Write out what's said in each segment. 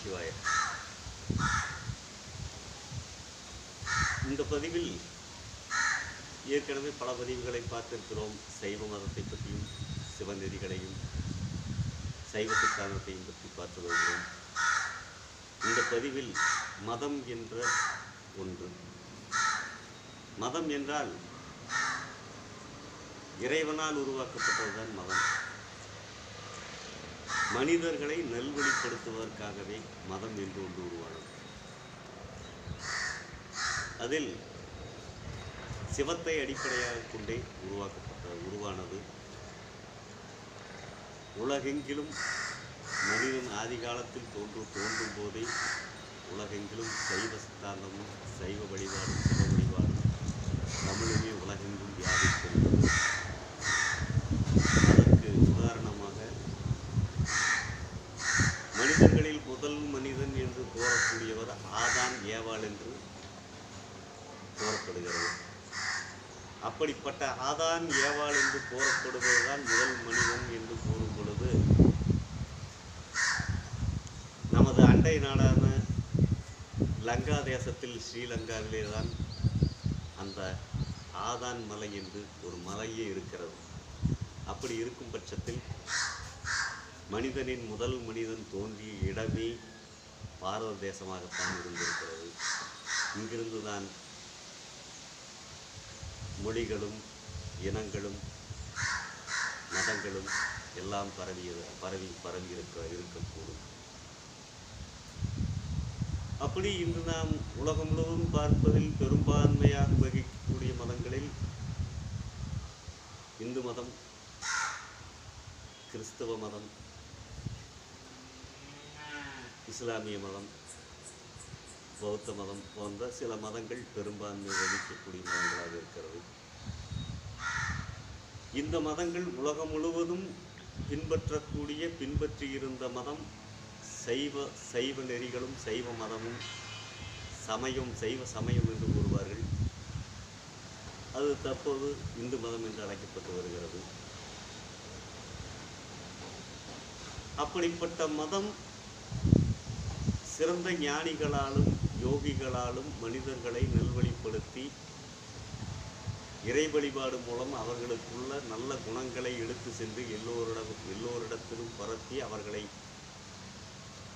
சிவாய? இந்த பதிவில் ஏற்கனவே பல பதிவுகளை பார்த்திருக்கிறோம். சைவ மதத்தை பற்றியும் சிவநெறிகளையும் சைவ சித்தாந்தத்தையும் பற்றி பார்த்து வருகிறோம். இந்த பதிவில் மதம் என்ற ஒன்று. மதம் என்றால் இறைவனால் உருவாக்கப்பட்டதுதான் மதம். மனிதர்களை நல்வழிப்படுத்துவதற்காகவே மதம் என்று ஒன்று உருவானது. அதில் சிவத்தை அடிப்படையாக கொண்டே உருவாக்கப்பட்ட உருவானது உலகெங்கிலும் மனிதன் ஆதிகாலத்தில் தோன்று தோன்றும் போதே உலகெங்கிலும் சைவ சித்தாந்தமும் சைவ வழிபாடும் சிவ வழிபாடும் தமிழுமே உலகெங்கும் வியாபித்திருந்தது அதற்கு உதாரணமாக மனிதர்களில் முதல் மனிதன் என்று கூறக்கூடியவர் ஆதான் ஏவாள் என்று கூறப்படுகிறது அப்படிப்பட்ட ஆதான் ஏவாள் என்று கூறப்படுவதுதான் முதல் மனிதன் என்று கூறும் பொழுது நமது அண்டை நாடான லங்கா தேசத்தில் ஸ்ரீலங்காவிலே தான் அந்த ஆதான் மலை என்று ஒரு மலையே இருக்கிறது. அப்படி இருக்கும் பட்சத்தில் மனிதனின் முதல் மனிதன் தோன்றிய இடமே பாரத தேசமாகத்தான் இருந்திருக்கிறது. இங்கிருந்து தான் மொழிகளும் இனங்களும் மதங்களும் எல்லாம் பரவிய பரவி பரவி இருக்க இருக்கக்கூடும். அப்படி இன்று நாம் உலகம் முழுவதும் பார்ப்பதில் பெரும்பான்மையாக வகிக்கக்கூடிய மதங்களில் இந்து மதம் கிறிஸ்தவ மதம் இஸ்லாமிய மதம் பௌத்த மதம் போன்ற சில மதங்கள் பெரும்பான்மை வகிக்கக்கூடிய மதங்களாக இருக்கிறது. இந்த மதங்கள் உலகம் முழுவதும் பின்பற்றக்கூடிய பின்பற்றி இருந்த மதம் சைவ சைவ நெறிகளும் சைவ மதமும் சமயம் சைவ சமயம் என்று கூறுவார்கள். அது தற்போது இந்து மதம் என்று அழைக்கப்பட்டு வருகிறது. அப்படிப்பட்ட மதம் சிறந்த ஞானிகளாலும் யோகிகளாலும் மனிதர்களை நல்வழிப்படுத்தி இறை வழிபாடு மூலம் அவர்களுக்குள்ள நல்ல குணங்களை எடுத்து சென்று எல்லோரிடம் எல்லோரிடத்திலும் பரப்பி அவர்களை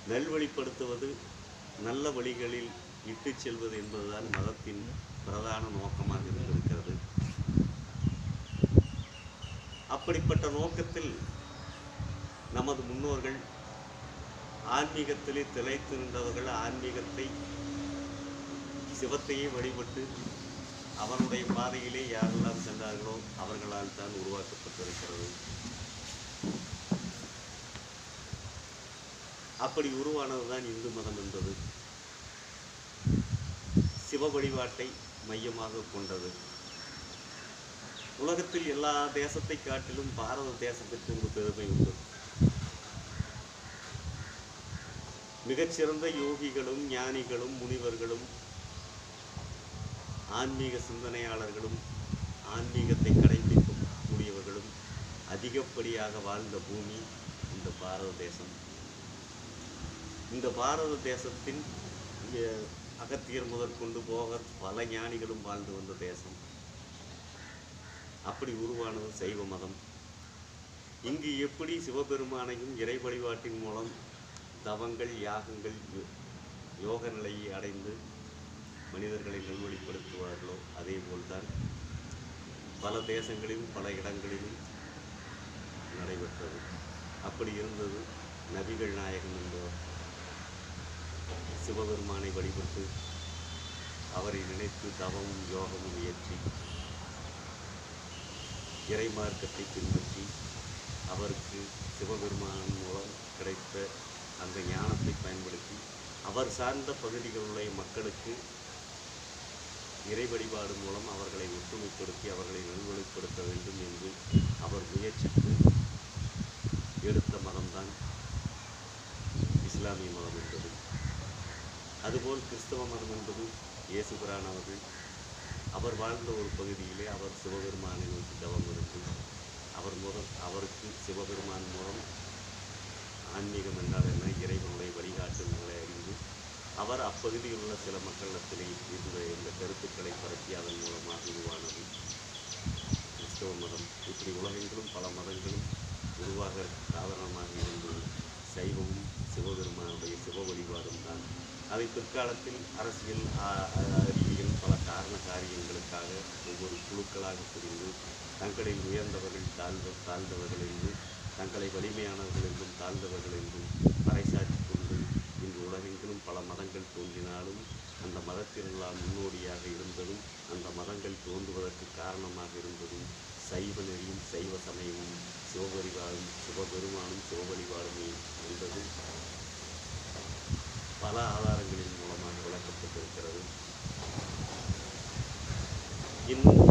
நல்வழிப்படுத்துவது நல்ல வழிகளில் இட்டுச் செல்வது என்பதுதான் மதத்தின் பிரதான நோக்கமாக இருந்திருக்கிறது அப்படிப்பட்ட நோக்கத்தில் நமது முன்னோர்கள் ஆன்மீகத்திலே திளைத்து நின்றவர்கள் ஆன்மீகத்தை சிவத்தையே வழிபட்டு அவனுடைய பாதையிலே யாரெல்லாம் சென்றார்களோ அவர்களால் தான் உருவாக்கப்பட்டிருக்கிறது. அப்படி உருவானதுதான் இந்து மதம் என்பது. சிவ வழிபாட்டை மையமாக கொண்டது. உலகத்தில் எல்லா தேசத்தை காட்டிலும் பாரத தேசத்திற்கு ஒரு பெருமை உண்டு. மிகச்சிறந்த யோகிகளும் ஞானிகளும் முனிவர்களும் ஆன்மீக சிந்தனையாளர்களும் ஆன்மீகத்தை கடைபிடிக்க கூடியவர்களும் அதிகப்படியாக வாழ்ந்த பூமி இந்த பாரத தேசம். இந்த பாரத தேசத்தின் அகத்தியர் முதற்கொண்டு போகர் பல ஞானிகளும் வாழ்ந்து வந்த தேசம். அப்படி உருவானது சைவ மதம். இங்கு எப்படி சிவபெருமானையும் இறை வழிபாட்டின் மூலம் தவங்கள் யாகங்கள் யோ- யோக நிலையை அடைந்து மனிதர்களை நல்வழிப்படுத்துவார்களோ அதே போல்தான் பல தேசங்களிலும் பல இடங்களிலும் நடைபெற்றது. அப்படி இருந்தது. நபிகள் நாயகம் என்பவர் சிவபெருமானை வழிபட்டு அவரை நினைத்து தவமும் யோகமும் இயற்றி இறை மார்க்கத்தை பின்பற்றி அவருக்கு சிவபெருமான் மூலம் கிடைத்த அந்த ஞானத்தை பயன்படுத்தி அவர் சார்ந்த பகுதிகளுடைய மக்களுக்கு இறை வழிபாடு மூலம் அவர்களை ஒற்றுமைப்படுத்தி அவர்களை நல்வழிப்படுத்த வேண்டும் என்று அவர் முயற்சித்து எடுத்த மதம்தான் இஸ்லாமிய மதம் என்பது அதுபோல் கிறிஸ்தவ மதம் என்பது இயேசுபிரான் அவர்கள் அவர் வாழ்ந்த ஒரு பகுதியிலே அவர் சிவபெருமானை நோக்கி தவம் இருந்து அவர் மூலம் அவருக்கு சிவபெருமான் மூலம் ஆன்மீகம் என்றால் அவர் அப்பகுதியில் உள்ள சில மக்களிடத்திலே இந்த இந்த கருத்துக்களை பரப்பி அதன் மூலமாக உருவானது கிறிஸ்தவ மதம். இப்படி உலகெங்கிலும் பல மதங்களும் உருவாக சாதாரணமாக இருந்தது. சைவமும் சிவபெருமானுடைய சிவ வழிபாடும் தான். அவை பிற்காலத்தில் அரசியல் அறிவியல் பல காரண காரியங்களுக்காக ஒவ்வொரு குழுக்களாக பிரிந்து தங்களில் உயர்ந்தவர்கள் தாழ்ந்த தாழ்ந்தவர்கள் என்றும் தங்களை வலிமையானவர்கள் என்றும் தாழ்ந்தவர்கள் என்றும் உலகெங்கிலும் பல மதங்கள் தோன்றினாலும் அந்த மதத்தினெல்லாம் முன்னோடியாக இருந்ததும் அந்த மதங்கள் தோன்றுவதற்கு காரணமாக இருந்ததும் சைவ நெறியும் சைவ சமயமும் சிவபரிவாரும் சிவபெருமானும் சிவபரிவாருமே என்பது பல ஆதாரங்களின் மூலமாக விளக்கப்பட்டிருக்கிறது. இன்னும்